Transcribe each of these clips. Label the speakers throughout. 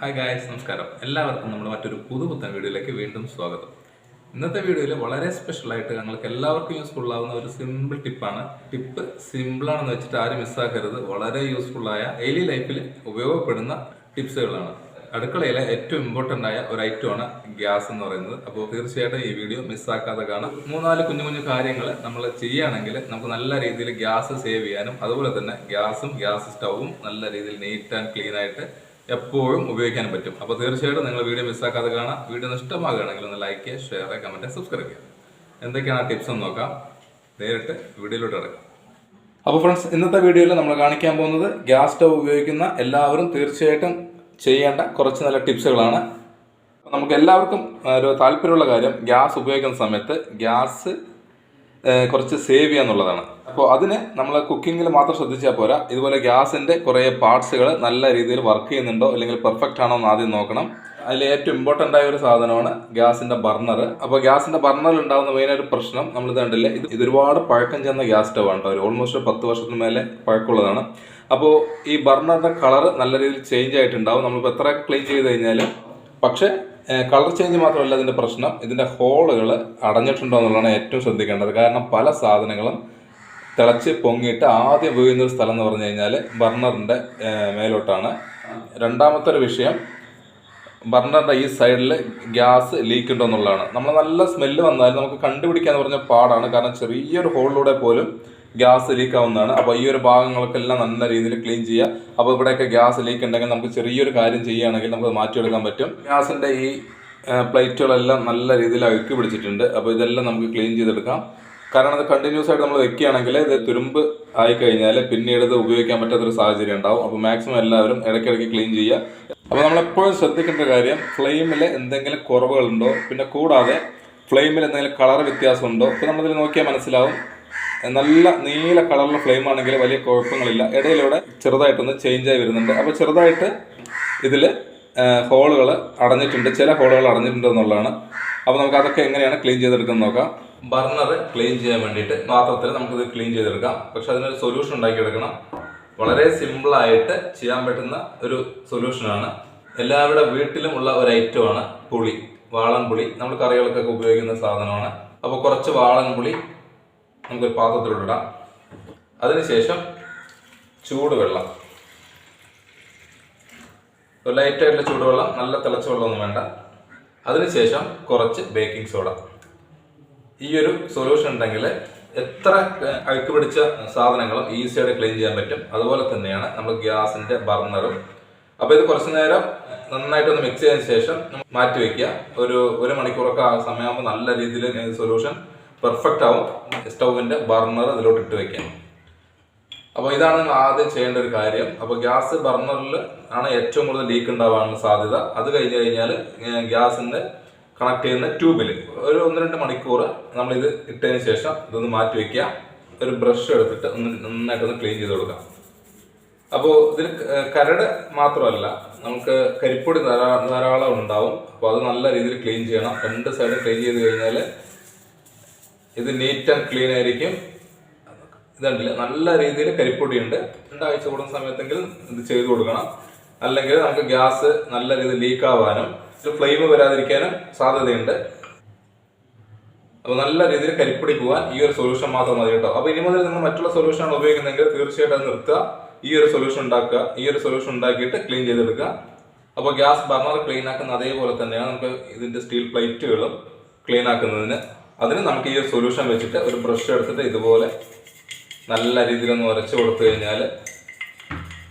Speaker 1: hi guys നമസ്കാരം എല്ലാവർക്കും നമ്മുടെ മറ്റൊരു പുതുപുത്തൻ വീഡിയോയിലേക്ക് വീണ്ടും സ്വാഗതം ഇന്നത്തെ വീഡിയോയിൽ വളരെ സ്പെഷ്യലായിട്ട് ഞങ്ങൾക്ക് എല്ലാവർക്കും യൂസ്ഫുൾ ആവുന്ന ഒരു സിമ്പിൾ ടിപ്പാണ് ടിപ്പ് സിമ്പിളാണെന്ന് വെച്ചിട്ട് ആരും മിസ്സാക്കരുത് വളരെ യൂസ്ഫുള്ളായ ഡെയിലി ലൈഫിൽ ഉപയോഗപ്പെടുന്ന ടിപ്സുകളാണ് അടുക്കളയിലെ ഏറ്റവും ഇമ്പോർട്ടൻ്റ് ആയ ഒരു ഐറ്റം ആണ് ഗ്യാസ് എന്ന് പറയുന്നത് അപ്പോൾ തീർച്ചയായിട്ടും ഈ വീഡിയോ മിസ്സാക്കാതെ കാണാം മൂന്നാല് കുഞ്ഞു കുഞ്ഞു കാര്യങ്ങൾ നമ്മൾ ചെയ്യുകയാണെങ്കിൽ നമുക്ക് നല്ല രീതിയിൽ ഗ്യാസ് സേവ് ചെയ്യാനും അതുപോലെ തന്നെ ഗ്യാസും ഗ്യാസ് സ്റ്റൗവും നല്ല രീതിയിൽ നീറ്റ് ആൻഡ് ക്ലീൻ ആയിട്ട് എപ്പോഴും ഉപയോഗിക്കാൻ പറ്റും അപ്പോൾ തീർച്ചയായിട്ടും നിങ്ങൾ വീഡിയോ മിസ്സാക്കാതെ കാണാം വീഡിയോ ഇഷ്ടമാകുകയാണെങ്കിൽ ഒന്ന് ലൈക്ക് ചെയ്യുക ഷെയർ ചെയ്യുക കമൻറ്റ് സബ്സ്ക്രൈബ് ചെയ്യുക എന്തൊക്കെയാണ് ആ ടിപ്സ് എന്ന് നോക്കാം നേരിട്ട് വീഡിയോയിലോട്ട് ഇറക്കാം അപ്പോൾ ഫ്രണ്ട്സ് ഇന്നത്തെ വീഡിയോയിൽ നമ്മൾ കാണിക്കാൻ പോകുന്നത് ഗ്യാസ് സ്റ്റവ് ഉപയോഗിക്കുന്ന എല്ലാവരും തീർച്ചയായിട്ടും ചെയ്യേണ്ട കുറച്ച് നല്ല ടിപ്സുകളാണ് നമുക്ക് എല്ലാവർക്കും ഒരു താല്പര്യമുള്ള കാര്യം ഗ്യാസ് ഉപയോഗിക്കുന്ന സമയത്ത് ഗ്യാസ് കുറച്ച് സേവ് ചെയ്യുക എന്നുള്ളതാണ് അപ്പോൾ അതിന് നമ്മൾ കുക്കിങ്ങിൽ മാത്രം ശ്രദ്ധിച്ചാൽ പോരാ ഇതുപോലെ ഗ്യാസിൻ്റെ കുറേ പാർട്സുകൾ നല്ല രീതിയിൽ വർക്ക് ചെയ്യുന്നുണ്ടോ അല്ലെങ്കിൽ പെർഫെക്റ്റ് ആണോ എന്ന് ആദ്യം നോക്കണം അതിൽ ഏറ്റവും ഇമ്പോർട്ടൻ്റ് ആയ ഒരു സാധനമാണ് ഗ്യാസിൻ്റെ ബർണർ അപ്പോൾ ഗ്യാസിൻ്റെ ബർണറിൽ ഉണ്ടാകുന്ന മെയിനായിട്ട് പ്രശ്നം നമ്മൾ കണ്ടില്ലേ ഇത് ഇതൊരുപാട് പഴക്കം ചെന്ന ഗ്യാസ് സ്റ്റവ് ആണ് കേട്ടോ ഓൾമോസ്റ്റ് പത്ത് വർഷത്തിന് മേലെ പഴക്കമുള്ളതാണ് അപ്പോൾ ഈ ബർണറിൻ്റെ കളർ നല്ല രീതിയിൽ ചേഞ്ച് ആയിട്ടുണ്ടാവും നമ്മളിപ്പോൾ എത്ര ക്ലീൻ ചെയ്ത് കഴിഞ്ഞാലും പക്ഷേ കളർ ചേഞ്ച് മാത്രമല്ല ഇതിൻ്റെ പ്രശ്നം ഇതിൻ്റെ ഹോളുകൾ അടഞ്ഞിട്ടുണ്ടോ എന്നുള്ളതാണ് ഏറ്റവും ശ്രദ്ധിക്കേണ്ടത് കാരണം പല സാധനങ്ങളും തിളച്ച് പൊങ്ങിയിട്ട് ആദ്യം വീഴുന്ന ഒരു സ്ഥലം എന്ന് പറഞ്ഞു കഴിഞ്ഞാൽ ബർണറിൻ്റെ മേലോട്ടാണ് രണ്ടാമത്തെ ഒരു വിഷയം ബർണറിൻ്റെ ഈ സൈഡിൽ ഗ്യാസ് ലീക്ക് ഉണ്ടോ എന്നുള്ളതാണ് നമ്മൾ നല്ല സ്മെല്ല് വന്നാലും നമുക്ക് കണ്ടുപിടിക്കാന്ന് പറഞ്ഞ പാടാണ് കാരണം ചെറിയൊരു ഹോളിലൂടെ പോലും ഗ്യാസ് ലീക്ക് ആവുന്നതാണ് അപ്പോൾ ഈ ഒരു എല്ലാം നല്ല രീതിയിൽ ക്ലീൻ ചെയ്യുക അപ്പൊ ഇവിടെയൊക്കെ ഗ്യാസ് ലീക്ക് ഉണ്ടെങ്കിൽ നമുക്ക് ചെറിയൊരു കാര്യം ചെയ്യുകയാണെങ്കിൽ നമുക്ക് മാറ്റിയെടുക്കാൻ പറ്റും ഗ്യാസിന്റെ ഈ പ്ലേറ്റുകളെല്ലാം നല്ല രീതിയിൽ അഴുക്കി പിടിച്ചിട്ടുണ്ട് അപ്പോൾ ഇതെല്ലാം നമുക്ക് ക്ലീൻ ചെയ്തെടുക്കാം കാരണം അത് കണ്ടിന്യൂസ് ആയിട്ട് നമ്മൾ വെക്കുകയാണെങ്കിൽ ഇത് തുരുമ്പ് ആയി കഴിഞ്ഞാൽ പിന്നീട് ഇത് ഉപയോഗിക്കാൻ പറ്റാത്തൊരു സാഹചര്യം ഉണ്ടാവും അപ്പോൾ മാക്സിമം എല്ലാവരും ഇടയ്ക്കിടയ്ക്ക് ക്ലീൻ ചെയ്യുക അപ്പോൾ നമ്മളെപ്പോഴും ശ്രദ്ധിക്കേണ്ട കാര്യം ഫ്ലെയിമിൽ എന്തെങ്കിലും കുറവുകളുണ്ടോ പിന്നെ കൂടാതെ ഫ്ലെയിമിൽ എന്തെങ്കിലും കളർ വ്യത്യാസമുണ്ടോ ഇപ്പോൾ നമ്മളിത് നോക്കിയാൽ മനസ്സിലാവും നല്ല നീല കളറിലുള്ള ഫ്ലെയിം ആണെങ്കിൽ വലിയ കുഴപ്പങ്ങളില്ല ഇടയിലൂടെ ചെറുതായിട്ടൊന്ന് ആയി വരുന്നുണ്ട് അപ്പോൾ ചെറുതായിട്ട് ഇതിൽ ഹോളുകൾ അടഞ്ഞിട്ടുണ്ട് ചില ഹോളുകൾ അടഞ്ഞിട്ടുണ്ട് എന്നുള്ളതാണ് അപ്പോൾ നമുക്ക് അതൊക്കെ എങ്ങനെയാണ് ക്ലീൻ ചെയ്തെടുക്കുന്നത് നോക്കാം ബർണർ ക്ലീൻ ചെയ്യാൻ വേണ്ടിയിട്ട് മാത്രത്തിൽ നമുക്കിത് ക്ലീൻ ചെയ്തെടുക്കാം പക്ഷെ അതിനൊരു സൊല്യൂഷൻ ഉണ്ടാക്കിയെടുക്കണം വളരെ സിമ്പിളായിട്ട് ചെയ്യാൻ പറ്റുന്ന ഒരു സൊല്യൂഷനാണ് എല്ലാവരുടെ വീട്ടിലും ഉള്ള ഒരു ഐറ്റമാണ് പുളി വാളൻ പുളി നമ്മൾ കറികൾക്കൊക്കെ ഉപയോഗിക്കുന്ന സാധനമാണ് അപ്പോൾ കുറച്ച് വാളൻ പുളി നമുക്കൊരു പാത്രത്തിലോട്ടിടാം അതിനുശേഷം ചൂടുവെള്ളം ഒരു ലൈറ്റായിട്ടുള്ള ചൂടുവെള്ളം നല്ല തിളച്ച വെള്ളമൊന്നും വേണ്ട അതിനുശേഷം കുറച്ച് ബേക്കിംഗ് സോഡ ഈ ഒരു സൊല്യൂഷൻ ഉണ്ടെങ്കിൽ എത്ര അഴുക്ക് പിടിച്ച സാധനങ്ങളും ഈസിയായിട്ട് ക്ലീൻ ചെയ്യാൻ പറ്റും അതുപോലെ തന്നെയാണ് നമ്മൾ ഗ്യാസിന്റെ ബർണറും അപ്പോൾ ഇത് കുറച്ച് നേരം നന്നായിട്ടൊന്ന് മിക്സ് ചെയ്തതിന് ശേഷം മാറ്റി വെക്കുക ഒരു ഒരു മണിക്കൂറൊക്കെ സമയമാകുമ്പോൾ നല്ല രീതിയിൽ സൊല്യൂഷൻ പെർഫെക്റ്റ് ആവും സ്റ്റൗവിൻ്റെ ബർണർ അതിലോട്ട് ഇട്ട് വയ്ക്കാൻ അപ്പോൾ ഇതാണ് നിങ്ങൾ ആദ്യം ചെയ്യേണ്ട ഒരു കാര്യം അപ്പോൾ ഗ്യാസ് ബർണറിൽ ആണ് ഏറ്റവും കൂടുതൽ ലീക്ക് ഉണ്ടാവാനുള്ള സാധ്യത അത് കഴിഞ്ഞ് കഴിഞ്ഞാൽ ഗ്യാസിൻ്റെ കണക്ട് ചെയ്യുന്ന ട്യൂബിൽ ഒരു ഒന്ന് രണ്ട് മണിക്കൂർ നമ്മളിത് ഇട്ടതിന് ശേഷം ഇതൊന്ന് മാറ്റി വയ്ക്കുക ഒരു ബ്രഷ് എടുത്തിട്ട് ഒന്ന് നന്നായിട്ടൊന്ന് ക്ലീൻ ചെയ്ത് കൊടുക്കാം അപ്പോൾ ഇതിൽ കരട് മാത്രമല്ല നമുക്ക് കരിപ്പൊടി ധാരാളം ഉണ്ടാവും അപ്പോൾ അത് നല്ല രീതിയിൽ ക്ലീൻ ചെയ്യണം രണ്ട് സൈഡ് ക്ലീൻ ചെയ്ത് കഴിഞ്ഞാൽ ഇത് നീറ്റ് ആൻഡ് ക്ലീൻ ആയിരിക്കും ഇതുണ്ടല്ല നല്ല രീതിയിൽ കരിപ്പൊടിയുണ്ട് രണ്ടാഴ്ച കൂടുന്ന സമയത്തെങ്കിൽ ഇത് ചെയ്തു കൊടുക്കണം അല്ലെങ്കിൽ നമുക്ക് ഗ്യാസ് നല്ല രീതിയിൽ ലീക്ക് ആവാനും ഫ്ലെയിം വരാതിരിക്കാനും സാധ്യതയുണ്ട് അപ്പോൾ നല്ല രീതിയിൽ കരിപ്പൊടി പോകാൻ ഈ ഒരു സൊല്യൂഷൻ മാത്രം മതി കേട്ടോ അപ്പോൾ ഇനി മുതൽ നിങ്ങൾ മറ്റുള്ള സൊല്യൂഷനാണ് ഉപയോഗിക്കുന്നതെങ്കിൽ തീർച്ചയായിട്ടും അത് നിർത്തുക ഈ ഒരു സൊല്യൂഷൻ ഉണ്ടാക്കുക ഈ ഒരു സൊല്യൂഷൻ ഉണ്ടാക്കിയിട്ട് ക്ലീൻ ചെയ്തെടുക്കുക അപ്പോൾ ഗ്യാസ് ബർണർ ക്ലീൻ ആക്കുന്ന അതേപോലെ തന്നെയാണ് നമുക്ക് ഇതിൻ്റെ സ്റ്റീൽ പ്ലേറ്റുകളും ക്ലീൻ ആക്കുന്നതിന് അതിന് നമുക്ക് ഈ ഒരു സൊല്യൂഷൻ വെച്ചിട്ട് ഒരു ബ്രഷ് എടുത്തിട്ട് ഇതുപോലെ നല്ല രീതിയിൽ ഒന്ന് ഉരച്ച് കൊടുത്തു കഴിഞ്ഞാൽ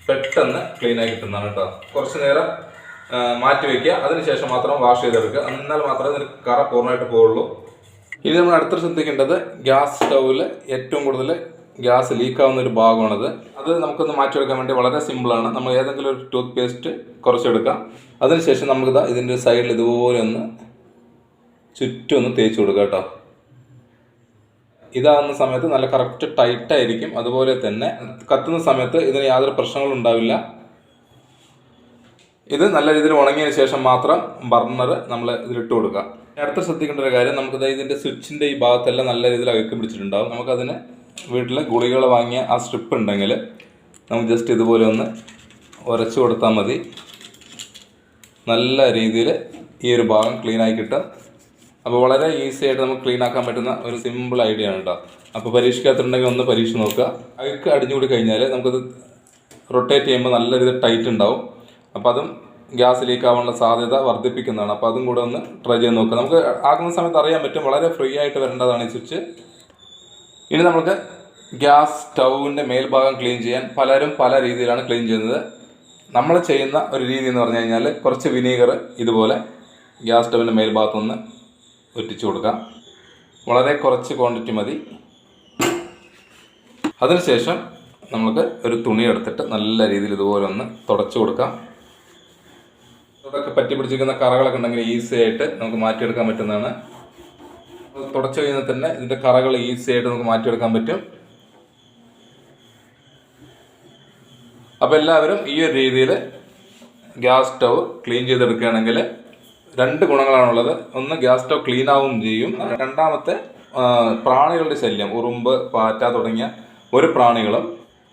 Speaker 1: പെട്ടെന്ന് ക്ലീൻ ആയി കിട്ടുന്നതാണ് കേട്ടോ കുറച്ച് നേരം മാറ്റി വയ്ക്കുക അതിനുശേഷം മാത്രം വാഷ് ചെയ്തെടുക്കുക എന്നാൽ മാത്രമേ ഇതിന് കറ പൂർണ്ണമായിട്ട് പോവുള്ളൂ ഇനി നമ്മൾ അടുത്ത് ശ്രദ്ധിക്കേണ്ടത് ഗ്യാസ് സ്റ്റൗവിൽ ഏറ്റവും കൂടുതൽ ഗ്യാസ് ലീക്കാവുന്ന ഒരു ഭാഗമാണത് അത് നമുക്കൊന്ന് മാറ്റിയെടുക്കാൻ വേണ്ടി വളരെ സിമ്പിളാണ് നമ്മൾ ഏതെങ്കിലും ഒരു ടൂത്ത് പേസ്റ്റ് കുറച്ചെടുക്കാം അതിനുശേഷം ഇതാ ഇതിൻ്റെ സൈഡിൽ ഇതുപോലെ ഒന്ന് ചുറ്റും ഒന്ന് തേച്ച് കൊടുക്കുക കേട്ടോ ഇതാകുന്ന സമയത്ത് നല്ല കറക്റ്റ് ടൈറ്റായിരിക്കും അതുപോലെ തന്നെ കത്തുന്ന സമയത്ത് ഇതിന് യാതൊരു പ്രശ്നങ്ങളും ഉണ്ടാവില്ല ഇത് നല്ല രീതിയിൽ ഉണങ്ങിയതിന് ശേഷം മാത്രം ബർണർ നമ്മൾ ഇതിലിട്ട് കൊടുക്കുക അടുത്ത ശ്രദ്ധിക്കേണ്ട ഒരു കാര്യം നമുക്കത് ഇതിൻ്റെ സ്വിച്ചിൻ്റെ ഈ ഭാഗത്തെല്ലാം നല്ല രീതിയിൽ അകക്കി പിടിച്ചിട്ടുണ്ടാകും നമുക്കതിന് വീട്ടിൽ ഗുളികൾ വാങ്ങിയ ആ സ്ട്രിപ്പ് ഉണ്ടെങ്കിൽ നമുക്ക് ജസ്റ്റ് ഇതുപോലെ ഒന്ന് ഉരച്ചു കൊടുത്താൽ മതി നല്ല രീതിയിൽ ഈ ഒരു ഭാഗം ക്ലീനായി കിട്ടും അപ്പോൾ വളരെ ഈസി ആയിട്ട് നമുക്ക് ക്ലീൻ ആക്കാൻ പറ്റുന്ന ഒരു സിമ്പിൾ ഐഡിയ ആണ് കേട്ടോ അപ്പോൾ പരീക്ഷിക്കാത്തിട്ടുണ്ടെങ്കിൽ ഒന്ന് പരീക്ഷ നോക്കുക അഴുക്ക് അടിഞ്ഞുകൂടി കഴിഞ്ഞാൽ നമുക്കത് റൊട്ടേറ്റ് ചെയ്യുമ്പോൾ നല്ല രീതിയിൽ ടൈറ്റ് ഉണ്ടാവും അപ്പോൾ അതും ഗ്യാസ് ലീക്ക് ആവാനുള്ള സാധ്യത വർദ്ധിപ്പിക്കുന്നതാണ് അപ്പോൾ അതും കൂടെ ഒന്ന് ട്രൈ ചെയ്ത് നോക്കുക നമുക്ക് ആക്കുന്ന സമയത്ത് അറിയാൻ പറ്റും വളരെ ഫ്രീ ആയിട്ട് വരേണ്ടതാണ് ഈ സ്വിച്ച് ഇനി നമുക്ക് ഗ്യാസ് സ്റ്റൗവിൻ്റെ മേൽഭാഗം ക്ലീൻ ചെയ്യാൻ പലരും പല രീതിയിലാണ് ക്ലീൻ ചെയ്യുന്നത് നമ്മൾ ചെയ്യുന്ന ഒരു രീതി എന്ന് പറഞ്ഞു കഴിഞ്ഞാൽ കുറച്ച് വിനീഗർ ഇതുപോലെ ഗ്യാസ് സ്റ്റൗവിൻ്റെ മേൽഭാഗത്തുനിന്ന് ഒറ്റിച്ചു കൊടുക്കാം വളരെ കുറച്ച് ക്വാണ്ടിറ്റി മതി അതിനുശേഷം നമുക്ക് ഒരു തുണി എടുത്തിട്ട് നല്ല രീതിയിൽ ഇതുപോലെ ഒന്ന് തുടച്ചു കൊടുക്കാം ഇതൊക്കെ പറ്റി പിടിച്ചിരിക്കുന്ന കറകളൊക്കെ ഉണ്ടെങ്കിൽ ഈസി ആയിട്ട് നമുക്ക് മാറ്റിയെടുക്കാൻ പറ്റുന്നതാണ് തുടച്ചു കഴിഞ്ഞാൽ തന്നെ ഇതിൻ്റെ കറകൾ ഈസി ആയിട്ട് നമുക്ക് മാറ്റിയെടുക്കാൻ പറ്റും അപ്പോൾ എല്ലാവരും ഈ ഒരു രീതിയിൽ ഗ്യാസ് സ്റ്റൗ ക്ലീൻ ചെയ്തെടുക്കുകയാണെങ്കിൽ രണ്ട് ഗുണങ്ങളാണുള്ളത് ഒന്ന് ഗ്യാസ് സ്റ്റോവ് ക്ലീൻ ആവും ചെയ്യും രണ്ടാമത്തെ പ്രാണികളുടെ ശല്യം ഉറുമ്പ് പാറ്റ തുടങ്ങിയ ഒരു പ്രാണികളും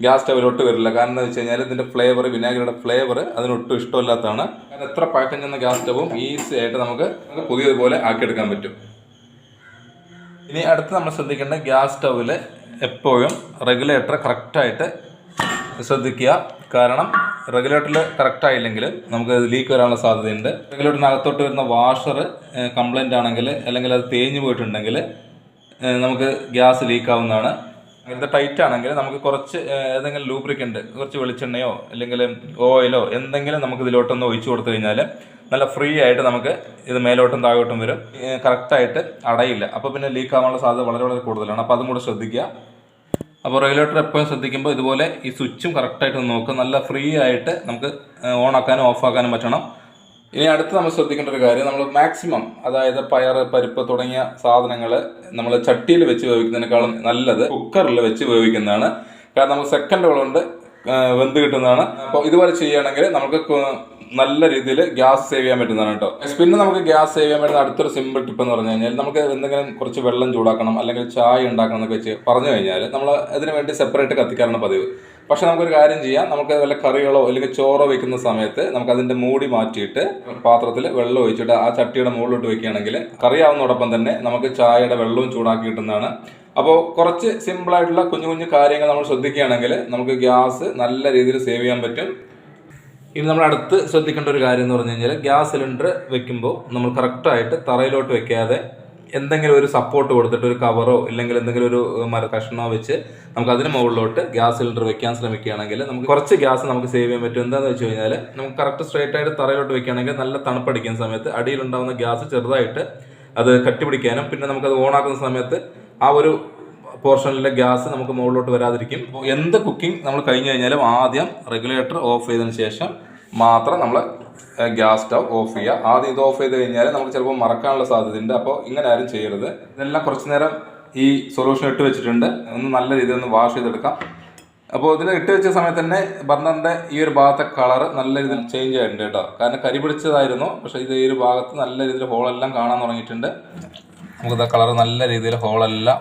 Speaker 1: ഗ്യാസ് സ്റ്റവിലോട്ട് വരില്ല കാരണം എന്താ വെച്ച് കഴിഞ്ഞാൽ ഇതിൻ്റെ ഫ്ലേവർ വിനാഗിരിയുടെ ഫ്ലേവർ അതിനൊട്ടും ഇഷ്ടമില്ലാത്തതാണ് കാരണം എത്ര പാക്കം ചെന്ന ഗ്യാസ് സ്റ്റവും ഈസി ആയിട്ട് നമുക്ക് പുതിയതുപോലെ ആക്കിയെടുക്കാൻ പറ്റും ഇനി അടുത്ത് നമ്മൾ ശ്രദ്ധിക്കേണ്ട ഗ്യാസ് സ്റ്റവിൽ എപ്പോഴും റെഗുലേറ്റർ കറക്റ്റായിട്ട് ശ്രദ്ധിക്കുക കാരണം റെഗുലേറ്ററിൽ കറക്റ്റ് ആയില്ലെങ്കിൽ നമുക്ക് ലീക്ക് വരാനുള്ള സാധ്യതയുണ്ട് റെഗുലേറ്ററിനകത്തോട്ട് വരുന്ന വാഷർ കംപ്ലൈൻ്റ് ആണെങ്കിൽ അല്ലെങ്കിൽ അത് തേഞ്ഞു പോയിട്ടുണ്ടെങ്കിൽ നമുക്ക് ഗ്യാസ് ലീക്ക് ആവുന്നതാണ് അങ്ങനത്തെ ടൈറ്റ് ആണെങ്കിൽ നമുക്ക് കുറച്ച് ഏതെങ്കിലും ലൂബ്രിക്കൻ്റ് കുറച്ച് വെളിച്ചെണ്ണയോ അല്ലെങ്കിൽ ഓയിലോ എന്തെങ്കിലും നമുക്ക് ഇതിലോട്ടൊന്ന് ഒഴിച്ചു കൊടുത്തു കഴിഞ്ഞാൽ നല്ല ഫ്രീ ആയിട്ട് നമുക്ക് ഇത് മേലോട്ടും താഴോട്ടും വരും കറക്റ്റായിട്ട് അടയില്ല അപ്പോൾ പിന്നെ ലീക്ക് ആവാനുള്ള സാധ്യത വളരെ വളരെ കൂടുതലാണ് അപ്പോൾ അതും കൂടെ ശ്രദ്ധിക്കുക അപ്പോൾ റെഗുലേറ്റർ എപ്പോഴും ശ്രദ്ധിക്കുമ്പോൾ ഇതുപോലെ ഈ സ്വിച്ചും കറക്റ്റായിട്ട് നോക്കുക നല്ല ഫ്രീ ആയിട്ട് നമുക്ക് ഓൺ ആക്കാനും ഓഫ് ആക്കാനും പറ്റണം ഇനി അടുത്ത് നമ്മൾ ശ്രദ്ധിക്കേണ്ട ഒരു കാര്യം നമ്മൾ മാക്സിമം അതായത് പയർ പരിപ്പ് തുടങ്ങിയ സാധനങ്ങൾ നമ്മൾ ചട്ടിയിൽ വെച്ച് വേവിക്കുന്നതിനേക്കാളും നല്ലത് കുക്കറിൽ വെച്ച് വേവിക്കുന്നതാണ് കാരണം നമ്മൾ സെക്കൻഡുകൾ കൊണ്ട് വെന്ത് കിട്ടുന്നതാണ് അപ്പോൾ ഇതുപോലെ ചെയ്യുകയാണെങ്കിൽ നമുക്ക് നല്ല രീതിയിൽ ഗ്യാസ് സേവ് ചെയ്യാൻ പറ്റുന്നതാണ് കേട്ടോ പിന്നെ നമുക്ക് ഗ്യാസ് സേവ് ചെയ്യാൻ പറ്റുന്ന അടുത്തൊരു സിമ്പിൾ ടിപ്പ് എന്ന് പറഞ്ഞു കഴിഞ്ഞാൽ നമുക്ക് എന്തെങ്കിലും കുറച്ച് വെള്ളം ചൂടാക്കണം അല്ലെങ്കിൽ ചായ ഉണ്ടാക്കണം എന്നൊക്കെ വെച്ച് പറഞ്ഞു കഴിഞ്ഞാൽ നമ്മൾ അതിന് വേണ്ടി സെപ്പറേറ്റ് കത്തിക്കാറാണ് പതിവ് പക്ഷെ നമുക്കൊരു കാര്യം ചെയ്യാം നമുക്ക് വല്ല കറികളോ അല്ലെങ്കിൽ ചോറോ വെക്കുന്ന സമയത്ത് നമുക്ക് അതിന്റെ മൂടി മാറ്റിയിട്ട് പാത്രത്തിൽ വെള്ളം ഒഴിച്ചിട്ട് ആ ചട്ടിയുടെ മുകളിലോട്ട് വെക്കുകയാണെങ്കിൽ കറിയാവുന്നതോടൊപ്പം തന്നെ നമുക്ക് ചായയുടെ വെള്ളവും ചൂടാക്കി കിട്ടുന്നതാണ് അപ്പോൾ കുറച്ച് സിമ്പിളായിട്ടുള്ള കുഞ്ഞു കുഞ്ഞു കാര്യങ്ങൾ നമ്മൾ ശ്രദ്ധിക്കുകയാണെങ്കിൽ നമുക്ക് ഗ്യാസ് നല്ല രീതിയിൽ സേവ് ചെയ്യാൻ പറ്റും ഇനി നമ്മൾ അടുത്ത് ശ്രദ്ധിക്കേണ്ട ഒരു കാര്യം എന്ന് പറഞ്ഞു കഴിഞ്ഞാൽ ഗ്യാസ് സിലിണ്ടർ വെക്കുമ്പോൾ നമ്മൾ കറക്റ്റായിട്ട് തറയിലോട്ട് വെക്കാതെ എന്തെങ്കിലും ഒരു സപ്പോർട്ട് കൊടുത്തിട്ട് ഒരു കവറോ ഇല്ലെങ്കിൽ എന്തെങ്കിലും ഒരു മര കഷ്ണോ വെച്ച് നമുക്ക് അതിന് മുകളിലോട്ട് ഗ്യാസ് സിലിണ്ടർ വെക്കാൻ ശ്രമിക്കുകയാണെങ്കിൽ നമുക്ക് കുറച്ച് ഗ്യാസ് നമുക്ക് സേവ് ചെയ്യാൻ പറ്റും എന്താണെന്ന് വെച്ച് കഴിഞ്ഞാൽ നമുക്ക് കറക്റ്റ് സ്ട്രൈറ്റ് ആയിട്ട് തറയിലോട്ട് വെക്കുകയാണെങ്കിൽ നല്ല തണുപ്പടിക്കുന്ന സമയത്ത് അടിയിലുണ്ടാകുന്ന ഗ്യാസ് ചെറുതായിട്ട് അത് കട്ടിപിടിക്കാനും പിന്നെ നമുക്കത് ഓണാക്കുന്ന സമയത്ത് ആ ഒരു പോർഷനിലെ ഗ്യാസ് നമുക്ക് മുകളിലോട്ട് വരാതിരിക്കും അപ്പോൾ എന്ത് കുക്കിംഗ് നമ്മൾ കഴിഞ്ഞ് കഴിഞ്ഞാലും ആദ്യം റെഗുലേറ്റർ ഓഫ് ചെയ്തതിന് ശേഷം മാത്രം നമ്മൾ ഗ്യാസ് സ്റ്റവ് ഓഫ് ചെയ്യുക ആദ്യം ഇത് ഓഫ് ചെയ്ത് കഴിഞ്ഞാൽ നമുക്ക് ചിലപ്പോൾ മറക്കാനുള്ള സാധ്യതയുണ്ട് അപ്പോൾ ഇങ്ങനെ ആരും ചെയ്യരുത് ഇതെല്ലാം കുറച്ച് നേരം ഈ സൊല്യൂഷൻ ഇട്ട് വെച്ചിട്ടുണ്ട് ഒന്ന് നല്ല രീതിയിൽ ഒന്ന് വാഷ് ചെയ്തെടുക്കാം അപ്പോൾ ഇതിൽ ഇട്ട് വെച്ച സമയത്ത് തന്നെ ബർണറിൻ്റെ ഈ ഒരു ഭാഗത്തെ കളർ നല്ല രീതിയിൽ ചേഞ്ച് ആയിട്ടുണ്ട് കേട്ടോ കാരണം കരി പിടിച്ചതായിരുന്നു പക്ഷേ ഇത് ഈ ഒരു ഭാഗത്ത് നല്ല രീതിയിൽ ഹോളെല്ലാം കാണാൻ തുടങ്ങിയിട്ടുണ്ട് നമുക്കിത് കളർ നല്ല രീതിയിൽ ഹോളെല്ലാം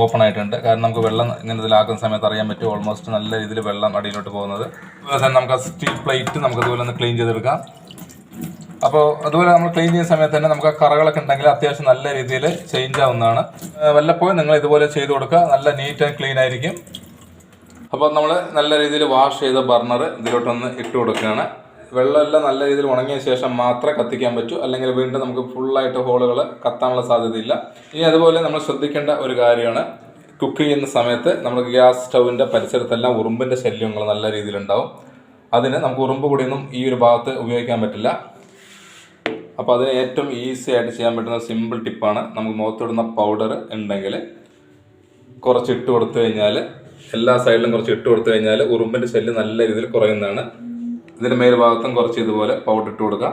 Speaker 1: ഓപ്പൺ ആയിട്ടുണ്ട് കാരണം നമുക്ക് വെള്ളം ഇങ്ങനെ ഇതിലാക്കുന്ന സമയത്ത് അറിയാൻ പറ്റും ഓൾമോസ്റ്റ് നല്ല രീതിയിൽ വെള്ളം അടിയിലോട്ട് പോകുന്നത് അതുപോലെ തന്നെ നമുക്ക് സ്റ്റീൽ പ്ലേറ്റ് നമുക്ക് അതുപോലെ ഒന്ന് ക്ലീൻ ചെയ്തെടുക്കാം അപ്പോൾ അതുപോലെ നമ്മൾ ക്ലീൻ ചെയ്യുന്ന സമയത്ത് തന്നെ നമുക്ക് ആ കറകളൊക്കെ ഉണ്ടെങ്കിൽ അത്യാവശ്യം നല്ല രീതിയിൽ ചേഞ്ച് ആവുന്നതാണ് വല്ലപ്പോഴും നിങ്ങൾ ഇതുപോലെ ചെയ്ത് കൊടുക്കുക നല്ല നീറ്റ് ആൻഡ് ക്ലീൻ ആയിരിക്കും അപ്പോൾ നമ്മൾ നല്ല രീതിയിൽ വാഷ് ചെയ്ത ബർണർ ഇതിലോട്ടൊന്ന് ഇട്ട് കൊടുക്കുകയാണ് വെള്ളമെല്ലാം നല്ല രീതിയിൽ ഉണങ്ങിയ ശേഷം മാത്രമേ കത്തിക്കാൻ പറ്റൂ അല്ലെങ്കിൽ വീണ്ടും നമുക്ക് ഫുള്ളായിട്ട് ഹോളുകൾ കത്താനുള്ള സാധ്യതയില്ല ഇനി അതുപോലെ നമ്മൾ ശ്രദ്ധിക്കേണ്ട ഒരു കാര്യമാണ് കുക്ക് ചെയ്യുന്ന സമയത്ത് നമുക്ക് ഗ്യാസ് സ്റ്റൗവിൻ്റെ പരിസരത്തെല്ലാം ഉറുമ്പിൻ്റെ ശല്യങ്ങൾ നല്ല രീതിയിലുണ്ടാവും അതിന് നമുക്ക് ഉറുമ്പ് കൂടിയൊന്നും ഈ ഒരു ഭാഗത്ത് ഉപയോഗിക്കാൻ പറ്റില്ല അപ്പോൾ അതിന് ഏറ്റവും ഈസി ആയിട്ട് ചെയ്യാൻ പറ്റുന്ന സിമ്പിൾ ടിപ്പാണ് നമുക്ക് മുഖത്തിടുന്ന പൗഡർ ഉണ്ടെങ്കിൽ കുറച്ച് ഇട്ട് കൊടുത്തു കഴിഞ്ഞാൽ എല്ലാ സൈഡിലും കുറച്ച് ഇട്ട് കൊടുത്തു കഴിഞ്ഞാൽ ഉറുമ്പിൻ്റെ ശല്യം നല്ല രീതിയിൽ കുറയുന്നതാണ് ഇതിൻ്റെ മേൽഭാഗത്തും കുറച്ച് ഇതുപോലെ പൗഡർ ഇട്ട് കൊടുക്കുക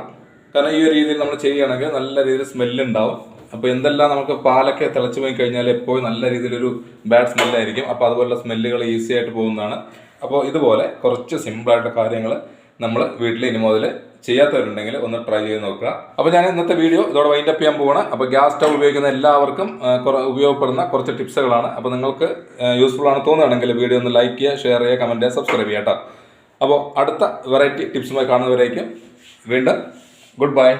Speaker 1: കാരണം ഈ ഒരു രീതിയിൽ നമ്മൾ ചെയ്യുകയാണെങ്കിൽ നല്ല രീതിയിൽ സ്മെല്ലുണ്ടാവും ഉണ്ടാവും അപ്പോൾ എന്തെല്ലാം നമുക്ക് പാലൊക്കെ തിളച്ചു പോയി കഴിഞ്ഞാൽ എപ്പോഴും നല്ല രീതിയിലൊരു ബാഡ് സ്മെല്ലായിരിക്കും അപ്പോൾ അതുപോലുള്ള സ്മെല്ലുകൾ ഈസി ആയിട്ട് പോകുന്നതാണ് അപ്പോൾ ഇതുപോലെ കുറച്ച് സിമ്പിളായിട്ട് കാര്യങ്ങൾ നമ്മൾ വീട്ടിൽ ഇനി മുതൽ ചെയ്യാത്തവരുണ്ടെങ്കിൽ ഒന്ന് ട്രൈ ചെയ്ത് നോക്കുക അപ്പോൾ ഞാൻ ഇന്നത്തെ വീഡിയോ ഇതോടെ വൈൻഡപ്പ് ചെയ്യാൻ പോവാണ് അപ്പോൾ ഗ്യാസ് സ്റ്റൗ ഉപയോഗിക്കുന്ന എല്ലാവർക്കും ഉപയോഗപ്പെടുന്ന കുറച്ച് ടിപ്സുകളാണ് അപ്പോൾ നിങ്ങൾക്ക് യൂസ്ഫുൾ ആണ് തോന്നുകയാണെങ്കിൽ വീഡിയോ ഒന്ന് ലൈക്ക് ചെയ്യുക ഷെയർ ചെയ്യുക കമൻറ്റ് ചെയ്യുക സബ്സ്ക്രൈബ് ചെയ്യാം അപ്പോൾ അടുത്ത വെറൈറ്റി ടിപ്സുമായി കാണുന്നവരേക്കും വീണ്ടും ഗുഡ് ബൈ